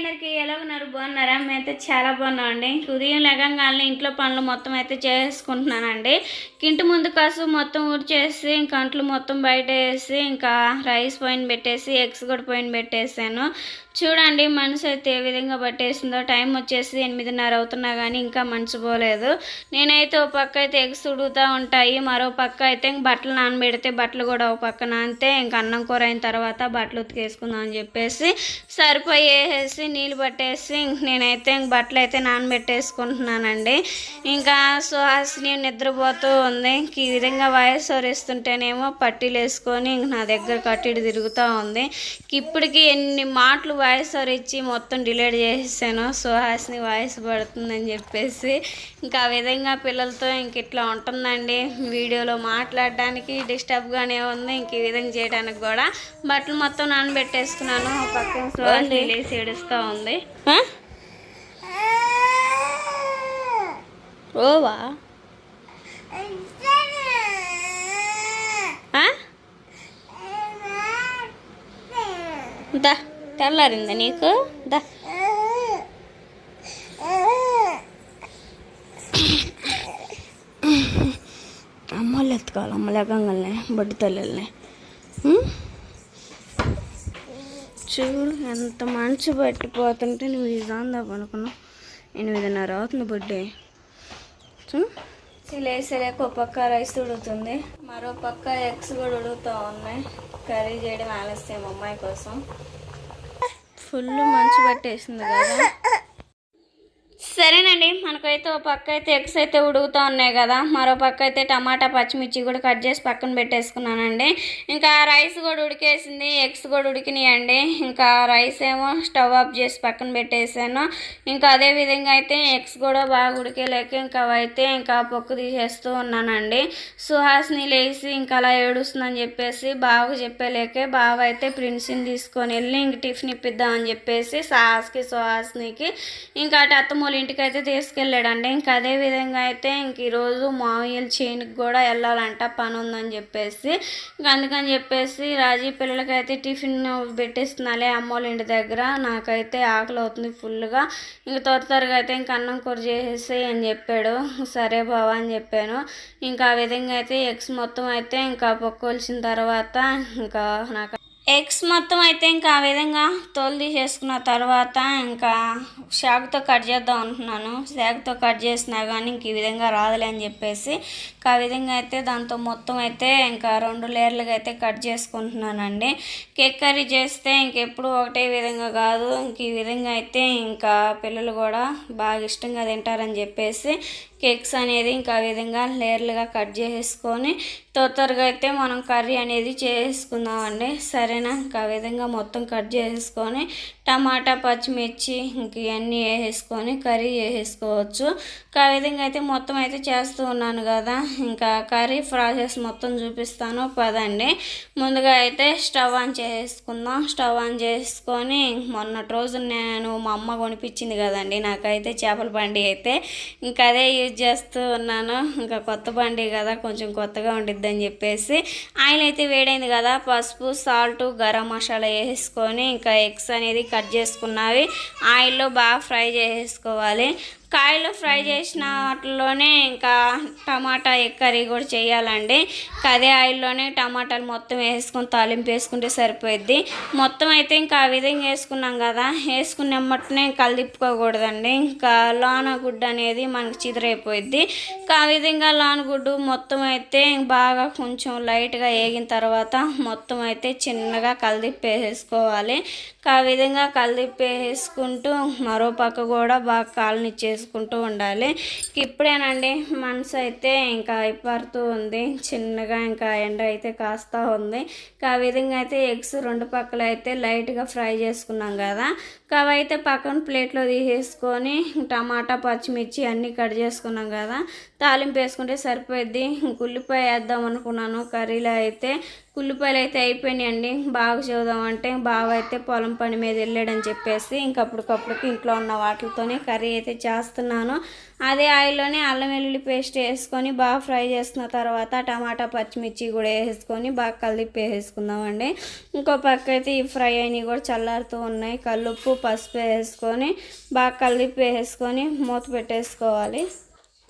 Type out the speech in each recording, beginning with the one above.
అందరికీ ఎలా ఉన్నారు? బాగున్నారా? మేమైతే చాలా బాగున్నామండి. ఉదయం లేకంగానే ఇంట్లో పనులు మొత్తం అయితే చేసుకుంటున్నానండి. ఇంటి ముందు కాసు మొత్తం ఊడ్చేసి ఇంకా అంట్లు మొత్తం బయట వేసి ఇంకా రైస్ పైన పెట్టేసి ఎగ్స్ కూడా పైన పెట్టేసాను చూడండి మనసు అయితే ఏ విధంగా పట్టేసిందో. టైం వచ్చేసి ఎనిమిదిన్నర అవుతున్నా కానీ ఇంకా మనసు పోలేదు. నేనైతే ఓ పక్క అయితే ఎగ్స్ ఉడుగుతూ ఉంటాయి. మరో పక్క అయితే ఇంక బట్టలు నానబెడితే బట్టలు కూడా ఒక పక్క నానితే ఇంక అన్నం కూర అయిన తర్వాత బట్టలు ఉతికేసుకుందాం అని చెప్పేసి సరిపోయేసి నీళ్ళు పట్టేసి ఇంక నేనైతే ఇంక బట్టలు అయితే నానబెట్టేసుకుంటున్నానండి. ఇంకా సుహాసిని నిద్రపోతూ ఉంది. ఇంక ఈ విధంగా వాయిస్ వరిస్తుంటేనేమో పట్టీలు వేసుకొని ఇంక నా దగ్గర కట్టిడి తిరుగుతూ ఉంది. ఇంక ఇప్పటికి ఎన్ని మాటలు వాయిస్ ఇచ్చి మొత్తం డిలీట్ చేసేసాను సుహాసిని వాయిస్ పడుతుందని చెప్పేసి ఇంకా ఆ విధంగా పిల్లలతో ఇంక ఇట్లా ఉంటుందండి. వీడియోలో మాట్లాడడానికి డిస్టర్బ్గానే ఉంది. ఇంక ఈ విధంగా చేయడానికి కూడా బట్టలు మొత్తం నానబెట్టేసుకున్నాను. పక్కన సుహాసిని లేసి ఏడుస్తూ ఉంది ఆ? ఓవా దా తెల్లారిందా నీకు? దా. అమ్మలు ఎత్తుకోవాలి అమ్మ లెగంగానే బొడ్డు తల్లిని చూడు ఎంత మంచు పట్టిపోతుంటే నువ్వు ఇదాందా అనుకున్నావు ఎనిమిదిన్నర అవుతుంది బొడ్డే చూ లేసలేక ఒక పక్క రైస్ ఉడుకుతుంది మరో పక్క ఎగ్స్ కూడా ఉడుకుతూ ఉన్నాయి. కర్రీ చేయడం ఆలస్యం అమ్మాయి కోసం. ఫుల్ మంచు పట్టేసింది కదా. సరేనండి మనకైతే ఓ పక్క అయితే ఎగ్స్ అయితే ఉడుగుతూ ఉన్నాయి కదా మరో పక్క అయితే టమాటా పచ్చిమిర్చి కూడా కట్ చేసి పక్కన పెట్టేసుకున్నానండి. ఇంకా రైస్ కూడా ఉడికేసింది ఎగ్స్ కూడా ఉడికినాయండి. ఇంకా రైస్ ఏమో స్టవ్ ఆఫ్ చేసి పక్కన పెట్టేసాను. ఇంకా అదే విధంగా అయితే ఎగ్స్ కూడా బాగా ఉడికేలేక ఇంకా అయితే ఇంకా పొక్కు తీసేస్తూ ఉన్నానండి. సుహాస్ని లేచి ఇంకా అలా ఏడుస్తుందని చెప్పేసి బాగా చెప్పేలేకే బాగా అయితే ప్రిన్స్ని తీసుకొని వెళ్ళి ఇంక టిఫిన్ ఇప్పిద్దామని చెప్పేసి సాహస్కి సుహాస్నికి ఇంకా అటు అత్తమ్మోళ్ళ ఇంటికి అయితే తీసుకెళ్ళాడండి. ఇంకా అదే విధంగా అయితే ఇంక ఈరోజు మామయ్యల చేనుకి కూడా వెళ్ళాలంట పని ఉందని చెప్పేసి. ఇంకా అందుకని చెప్పేసి రాజీ పిల్లలకైతే టిఫిన్ పెట్టేస్తున్నాలే అమ్మోళ్ళ ఇంటి దగ్గర. నాకైతే ఆకలి అవుతుంది ఫుల్గా ఇంక త్వర త్వరగా అయితే ఇంక అన్నం కూర చేసేసి అని చెప్పాడు. సరే బావా అని చెప్పాను. ఇంకా ఆ విధంగా అయితే ఎగ్స్ మొత్తం అయితే ఇంకా పొక్కొలిచిన తర్వాత ఇంకా నాకు ఎగ్స్ మొత్తం అయితే ఇంకా ఆ విధంగా తోలు తీసేసుకున్న తర్వాత ఇంకా షాక్తో కట్ చేద్దాం అనుకున్నాను. షాక్తో కట్ చేసినా కానీ ఇంక ఈ విధంగా రాదులే అని చెప్పేసి ఇంకా ఆ విధంగా అయితే దాంతో మొత్తం అయితే ఇంకా రెండు లేయర్లుగా అయితే కట్ చేసుకుంటున్నానండి. కేక్ కర్రీ చేస్తే ఇంకెప్పుడు ఒకటే విధంగా కాదు. ఇంక ఈ విధంగా అయితే ఇంకా పిల్లలు కూడా బాగా ఇష్టంగా తింటారని చెప్పేసి కేక్స్ అనేది ఇంకా విధంగా లేయర్లుగా కట్ చేసేసుకొని తొందరగా అయితే మనం కర్రీ అనేది చేసుకుందామండి. సరేనా? ఇంకా విధంగా మొత్తం కట్ చేసేసుకొని టమాటా పచ్చిమిర్చి ఇంక ఇవన్నీ వేసేసుకొని కర్రీ వేసేసుకోవచ్చు ఆ విధంగా అయితే మొత్తం అయితే చేస్తూ ఉన్నాను కదా. ఇంకా కర్రీ ప్రాసెస్ మొత్తం చూపిస్తాను. పదండి. ముందుగా అయితే స్టవ్ ఆన్ చేసుకుందాం స్టవ్ ఆన్ చేసుకొని మొన్నటి రోజు నేను మా అమ్మ కొనిపించింది కదండి. నాకైతే చేపల బండి అయితే ఇంకా అదే యూజ్ చేస్తూ ఉన్నాను. ఇంకా కొత్త బండి కదా కొంచెం కొత్తగా ఉండిద్దని చెప్పేసి. ఆయిల్ అయితే వేడైంది కదా. పసుపు సాల్ట్ గరం మసాలా వేసుకొని ఇంకా ఎగ్స్ అనేది కట్ చేసుకున్నవి. ఆయిల్లో బాగా ఫ్రై చేసేసుకోవాలి కాయలు ఫ్రై చేసిన వాటిలోనే ఇంకా టమాటా ఎగ్ కర్రీ కూడా చేయాలండి. అదే ఆయిల్లోనే టమాటాలు మొత్తం వేసుకొని తాలింపు వేసుకుంటే సరిపోయిద్ది. మొత్తం అయితే ఇంకా ఆ విధంగా వేసుకున్నాం కదా. వేసుకున్న మట్టునే కలిదిప్పుకోకూడదండి ఇంకా లోన గుడ్డు అనేది మనకి చిదిరైపోయిద్ది. ఇంకా ఆ విధంగా లోన గుడ్డు మొత్తం అయితే బాగా కొంచెం లైట్గా వేగిన తర్వాత మొత్తం అయితే చిన్నగా కలిదిప్పేసేసుకోవాలి ఇంకా ఆ విధంగా కలిదిప్పేసుకుంటూ మరో పక్క కూడా బాగా చేసుకుంటూ ఉండాలి. ఇప్పుడేనండి మనసు అయితే ఇంకా అయిపోతూ ఉంది. చిన్నగా ఇంకా ఎండ అయితే కాస్తా ఉంది. ఇంకా ఆ విధంగా అయితే ఎగ్స్ రెండు పక్కల అయితే లైట్గా ఫ్రై చేసుకున్నాం కదా. ఇంకా అవి అయితే పక్కన ప్లేట్లో తీసేసుకొని టమాటా పచ్చిమిర్చి అన్నీ కట్ చేసుకున్నాం కదా. తాలింపు వేసుకుంటే సరిపోద్ది ఇంక ఉల్లిపాయ వేద్దాం అనుకున్నాను. కర్రీలో అయితే ఉల్లిపాయలు అయితే అయిపోయినాయండి. బాగా చూద్దామంటే బాగా అయితే పొలం పని మీద వెళ్ళాడని చెప్పేసి ఇంకప్పటికప్పుడుకి ఇంట్లో ఉన్న వాటితోనే కర్రీ అయితే చేస్తున్నాను. అదే ఆయిల్లోనే అల్లం వెల్లుల్లి పేస్ట్ వేసుకొని బాగా ఫ్రై చేసుకున్న తర్వాత టమాటా పచ్చిమిర్చి కూడా వేసుకొని బాగా కలిపి వేసుకుందామండి. ఇంకో పక్క అయితే ఈ ఫ్రై అయినవి కూడా చల్లారుతూ ఉన్నాయి. కల్లుప్పు పసుపు వేసుకొని బాగా కలిపి వేసుకొని మూత పెట్టేసుకోవాలి.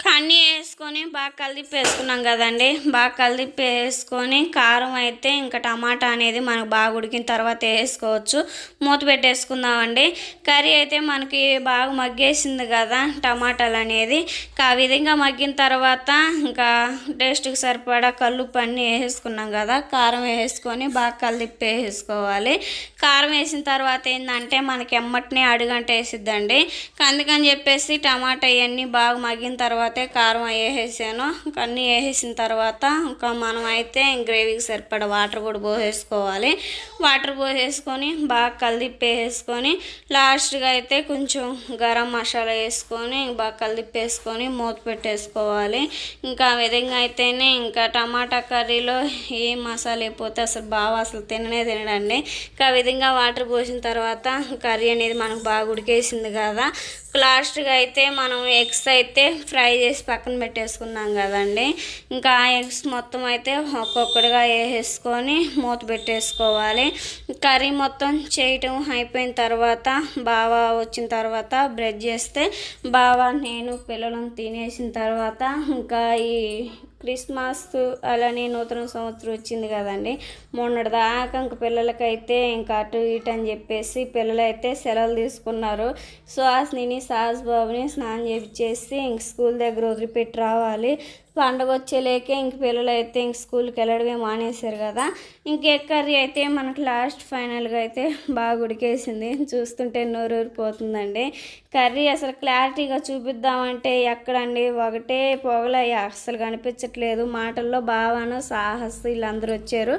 కన్నీ వేసుకొని బాగా కలిపి వేసుకున్నాం కదండి. బాగా కలిపి వేసుకొని కారం అయితే ఇంకా టమాటా అనేది మనకు బాగా ఉడికిన తర్వాత వేసుకోవచ్చు. మూత పెట్టేసుకుందామండి. కర్రీ అయితే మనకి బాగా మగ్గేసింది కదా టమాటాలు అనేది. ఆ విధంగా మగ్గిన తర్వాత ఇంకా టేస్ట్కి సరిపడా కళ్ళు అన్నీ వేసుకున్నాం కదా. కారం వేసుకొని బాగా కలిపి వేసుకోవాలి కారం వేసిన తర్వాత ఏంటంటే మనకి ఎమ్మటినే అడుగంట వేసిద్దండి అందుకని చెప్పేసి టమాటా ఇవన్నీ బాగా మగ్గిన తర్వాత కారం వేసేసాను ఇంకా అన్నీ వేసేసిన తర్వాత ఇంకా మనం అయితే గ్రేవీకి సరిపడా వాటర్ కూడా పోసేసుకోవాలి. వాటర్ పోసేసుకొని బాగా కలిదిప్పేసుకొని లాస్ట్గా అయితే కొంచెం గరం మసాలా వేసుకొని బాగా కలిదిప్పేసుకొని వేసుకొని మూత పెట్టేసుకోవాలి. ఇంకా ఆ విధంగా అయితేనే ఇంకా టమాటా కర్రీలో ఏ మసాలా అయిపోతే అసలు బాగా అసలు తిననే తినడండి. ఇంకా ఆ విధంగా వాటర్ పోసిన తర్వాత కర్రీ అనేది మనకు బాగా ఉడికేసింది కదా. లాస్ట్గా అయితే మనం ఎగ్స్ అయితే ఫ్రై చేసి పక్కన పెట్టేసుకున్నాం కదండి. ఇంకా ఆ ఎగ్స్ మొత్తం అయితే ఒక్కొక్కటిగా వేసేసుకొని మూత పెట్టేసుకోవాలి. కర్రీ మొత్తం చేయటం అయిపోయిన తర్వాత బాగా వచ్చిన తర్వాత బ్రెడ్ చేస్తే బాగా నేను పిల్లలను తినేసిన తర్వాత ఇంకా ఈ క్రిస్మస్ అలానే నూతన సంవత్సరం వచ్చింది కదండి. మొన్నటిదాకా ఇంక పిల్లలకైతే ఇంకా అటు ఇటు అని చెప్పేసి పిల్లలైతే సెలవులు తీసుకున్నారు. సో సుహాస్ని సాస్ బాబుని స్నానం చేపించేసి ఇంక స్కూల్ దగ్గర వదిలిపెట్టి రావాలి. పండగ వచ్చేలేకే ఇంక పిల్లలు అయితే ఇంక స్కూల్కి వెళ్ళడమే మానేశారు కదా. ఇంకే కర్రీ అయితే మనకు లాస్ట్ ఫైనల్గా అయితే బాగా ఉడికేసింది. చూస్తుంటే నోరూరిపోతుందండి. కర్రీ అసలు క్లారిటీగా చూపిద్దామంటే ఎక్కడండి? ఒకటే పొగల అసలు కనిపించట్లేదు. మాటల్లో భావన సాహస్ వీళ్ళందరూ వచ్చారు.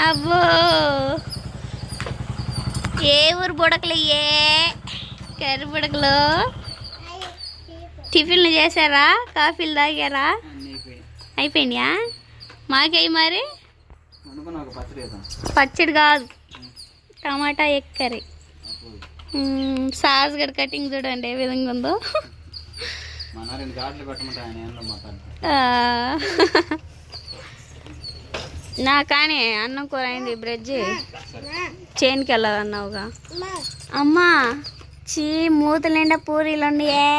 అబ్బో ఏ ఊరు బుడకలు ఏ కర్రీ బుడకలు? టిఫిన్లు చేశారా? కాఫీలు తాగారా? అయిపోయినాయా? మాకేయి మరి? పచ్చడి కాదు. Tomato egg curry. సాస్ గడ కటింగ్ చూడండి ఏ విధంగా ఉందో. నా కానీ అన్నం కూర అయింది బ్రెడ్ చేనుకి వెళ్ళాలన్నావుగా. అమ్మా చీ మూత నిండా పూరీలు ఉన్నాయే.